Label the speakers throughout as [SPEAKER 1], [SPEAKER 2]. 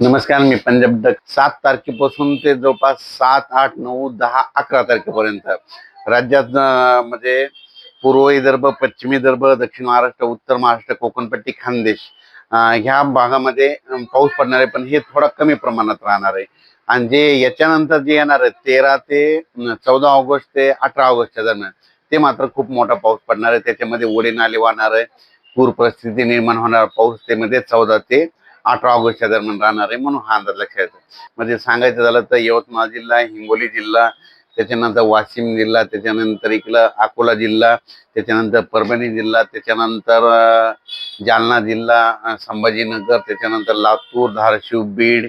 [SPEAKER 1] नमस्कार मी पंजाब डक सात तारखेपासून ते जवळपास सात आठ नऊ दहा अकरा तारखेपर्यंत. राज्यात म्हणजे पूर्व विदर्भ पश्चिम विदर्भ दक्षिण महाराष्ट्र उत्तर महाराष्ट्र कोकणपट्टी खानदेश ह्या भागामध्ये पाऊस पडणार आहे पण हे थोडा कमी प्रमाणात राहणार आहे. आणि जे याच्यानंतर जे येणार आहे तेरा ते चौदा ऑगस्ट ते अठरा ऑगस्टच्या दरम्यान ते मात्र खूप मोठा पाऊस पडणार आहे. त्याच्यामध्ये ओढे नाले वाहणार आहे. पूर परिस्थिती निर्माण होणार पाऊस ते मध्ये चौदा ते अठरा ऑगस्टच्या दरम्यान राहणार आहे म्हणून हा अंदाज लक्षात म्हणजे सांगायचं झालं तर यवतमाळ जिल्हा हिंगोली जिल्हा त्याच्यानंतर वाशिम जिल्हा त्याच्यानंतर इकडं अकोला जिल्हा त्याच्यानंतर परभणी जिल्हा त्याच्यानंतर जालना जिल्हा संभाजीनगर त्याच्यानंतर लातूर धाराशिव बीड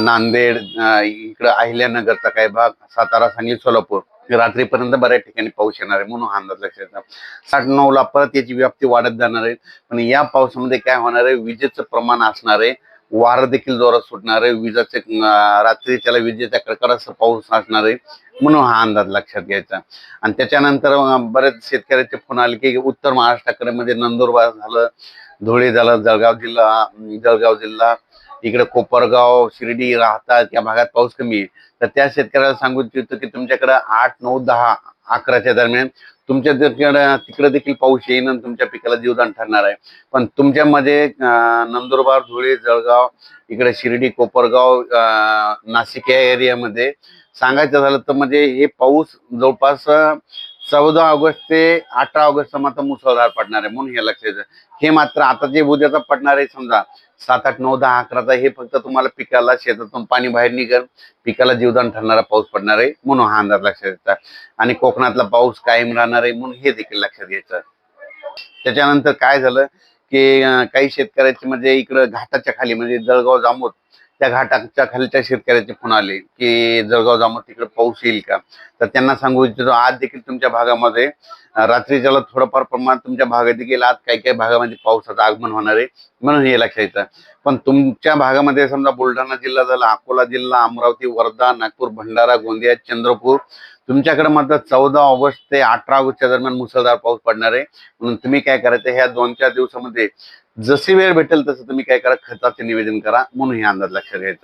[SPEAKER 1] नांदेड इकडं अहिल्यानगरचा काही भाग सातारा सांगली सोलापूर. रात्रीपर्यंत बऱ्याच ठिकाणी पाऊस येणार आहे म्हणून हा अंदाज लक्षात येतो साठ नऊ ला परत याची व्याप्ती वाढत जाणार आहे. पण या पावसामध्ये काय होणार आहे? विजेचं प्रमाण असणार आहे. वारं देखील जोरात सुटणार आहे. विजाचे रात्री त्याला विजेचा कडकडाचा पाऊस असणार आहे म्हणून हा अंदाज लक्षात घ्यायचा. आणि त्याच्यानंतर बरेच शेतकऱ्याचे फोन आले की उत्तर महाराष्ट्राकडे म्हणजे नंदुरबार झालं धुळे झालं जळगाव जिल्हा जळगाव जिल्हा इकडे कोपरगाव शिर्डी राहतात या भागात पाऊस कमी आहे. तर त्या शेतकऱ्याला सांगू इच्छितो की तुमच्याकडे आठ नऊ दहा अकराच्या दरम्यान तुमच्या तिकडे देखील पाऊस येईन आणि तुमच्या पिकाला जीवदान ठरणार आहे. पण तुमच्यामध्ये नंदुरबार धुळे जळगाव इकडे शिर्डी कोपरगाव अं, नाशिक या एरियामध्ये सांगायचं झालं तर म्हणजे हे पाऊस जवळपास चौदा ऑगस्ट ते अठरा ऑगस्ट मात्र मुसळधार पडणार आहे म्हणून हे लक्षात हे मात्र आता जे उद्याचा पडणार आहे समजा सात आठ नऊ दहा अकराचा हे फक्त तुम्हाला पिकाला शेतातून पाणी बाहेर निघेल. पिकाला जीवदान ठरणारा पाऊस पडणार आहे म्हणून हा अंदाज लक्षात येतात आणि कोकणातला पाऊस कायम राहणार आहे म्हणून हे देखील लक्षात घ्यायचं. त्याच्यानंतर काय झालं की काही शेतकऱ्याचे म्हणजे इकडं घाटाच्या खाली म्हणजे जळगाव जामोद त्या घाटाच्या खालच्या शेतकऱ्याचे फोन आले की जळगाव जामोद तिकडे पाऊस येईल का? तर त्यांना सांगू इच्छितो आज देखील तुमच्या भागामध्ये रात्री रात्रीच्याला थोडंफार प्रमाणात तुमच्या भागात देखील आज काही काही भागामध्ये पावसाचं आगमन होणार आहे म्हणून हे लक्षात येतं. पण तुमच्या भागामध्ये समजा बुलढाणा जिल्हा झाला अकोला जिल्हा अमरावती वर्धा नागपूर भंडारा गोंदिया चंद्रपूर तुमच्याकडे मात्र चौदा ऑगस्ट ते अठरा ऑगस्टच्या दरम्यान मुसळधार पाऊस पडणार आहे. म्हणून तुम्ही काय करायचं ह्या दोन चार दिवसामध्ये जशी वेळ भेटेल तसं तुम्ही काय करा खताचे निवेदन करा म्हणून हे अंदाज लक्षात घ्यायचं